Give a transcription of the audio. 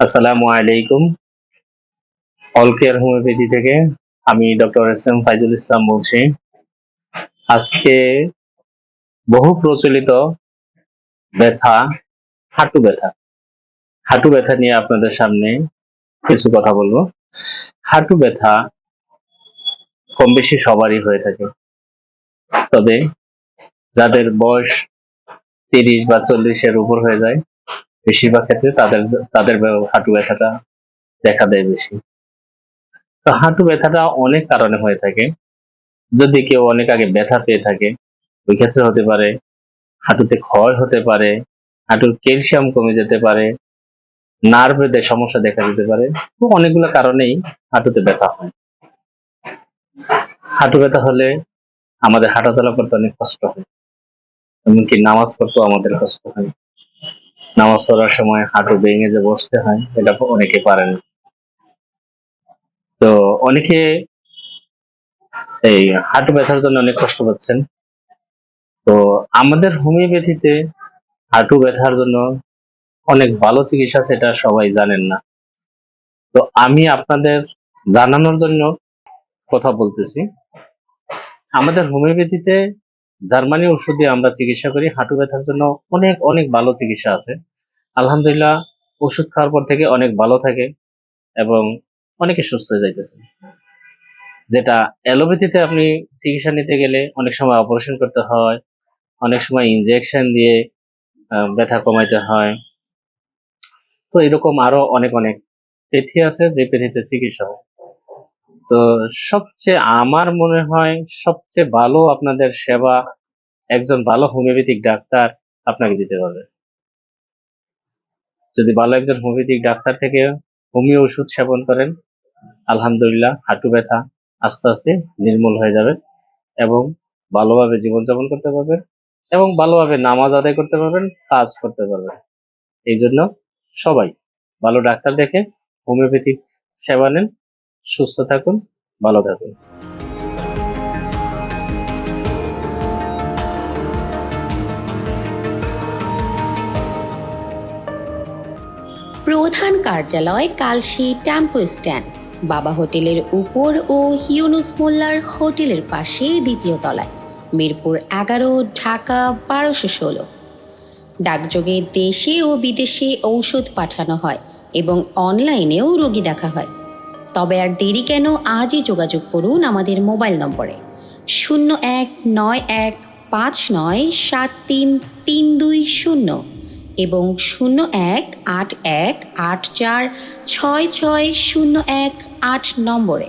আসসালামু আলাইকুম। All care homeopathy থেকে আমি doctor S M Faizul Islam বলছি। আজকে বহু প্রচলিত ব্যথা, হাঁটু ব্যথা। হাঁটু ব্যথা নিয়ে আপনাদের সামনে কিছু কথা বলব। হাঁটু ব্যথা কম বেশি সবারই হয়ে থাকে। তবে যাদের বয়স তিরিশ বা চল্লিশের উপর হয়ে যায়, বেশিরভাগ ক্ষেত্রে তাদের তাদের হাঁটু ব্যথাটা দেখা দেয় বেশি। তো হাঁটু ব্যথাটা অনেক কারণে হয়ে থাকে। যদি কেউ অনেক আগে ব্যথা পেয়ে থাকে, ওই ক্ষেত্রে হতে পারে হাঁটুতে ক্ষয় হতে পারে, হাঁটুর ক্যালসিয়াম কমে যেতে পারে নার্ভেদের সমস্যা দেখা দিতে পারে। তো অনেকগুলো কারণেই হাঁটুতে ব্যথা হয়। হাঁটু ব্যথা হলে আমাদের হাঁটাচলা করতে অনেক কষ্ট হয়। এমনকি নামাজ পড়তেও আমাদের কষ্ট হয়। নামাজ পড়ার সময় হাঁটু ভেঙে যে বসতে হয়, এটা অনেকে পারে না। তো অনেকে এই হাঁটু ব্যথার জন্য অনেক কষ্ট পাচ্ছেন। তো আমাদের হোমিওপ্যাথিতে হাঁটু ব্যথার জন্য অনেক ভালো চিকিৎসা সেটা সবাই জানেন না। তো আমি আপনাদের জানানোর জন্য কথা বলতেছি। আমাদের হোমিওপ্যাথিতে জার্মানি ওষুধ দিয়ে আমরা চিকিৎসা করি, হাঁটু ব্যথার জন্য অনেক অনেক ভালো চিকিৎসা আছে। আলহামদুলিল্লাহ, ওষুধ খাওয়ার পর থেকে অনেক ভালো থাকে এবং অনেকে সুস্থ হয়ে যাইতেছে। যেটা অ্যালোপ্যাথিতে আপনি চিকিৎসা নিতে গেলে অনেক সময় অপারেশন করতে হয়, অনেক সময় ইনজেকশন দিয়ে ব্যথা কমাইতে হয়। তো এরকম আরও অনেক অনেক পেথি আছে যে পেথিতে চিকিৎসা হয়। তো সবচেয়ে আমার মনে হয় সবচেয়ে ভালো আপনাদের সেবা, একজন ভালো হোমিওপ্যাথিক ডাক্তার আপনাকে দিতে পারবে। যদি ভালো একজন হোমিওপ্যাথিক ডাক্তার থেকে হোমিও ওষুধ সেবন করেন, আলহামদুলিল্লাহ হাঁটু ব্যথা আস্তে আস্তে নির্মূল হয়ে যাবে এবং ভালোভাবে জীবনযাপন করতে পারবেন এবং ভালোভাবে নামাজ আদায় করতে পারবেন, কাজ করতে পারবেন। এই জন্য সবাই ভালো ডাক্তার দেখে হোমিওপ্যাথিক সেবা নেন। সুস্থ থাকুন, ভালো থাকুন। প্রধান কার্যালয় কালশি ট্যাম্পো স্ট্যান্ড, বাবা হোটেলের উপর ও হিউনুস মোল্লার হোটেলের পাশে দ্বিতীয় তলায়, মিরপুর এগারো, ঢাকা বারোশো ষোলো। ডাকযোগে দেশে ও বিদেশে ঔষধ পাঠানো হয় এবং অনলাইনেও রোগী দেখা হয়। তবে আর দেরি কেন আজই যোগাযোগ করুন আমাদের মোবাইল নম্বরে। শূন্য এক নয় এক পাঁচ নয় সাত তিন তিন দুই শূন্য এবং শূন্য এক আট এক আট চার ছয় ছয় শূন্য এক আট নম্বরে।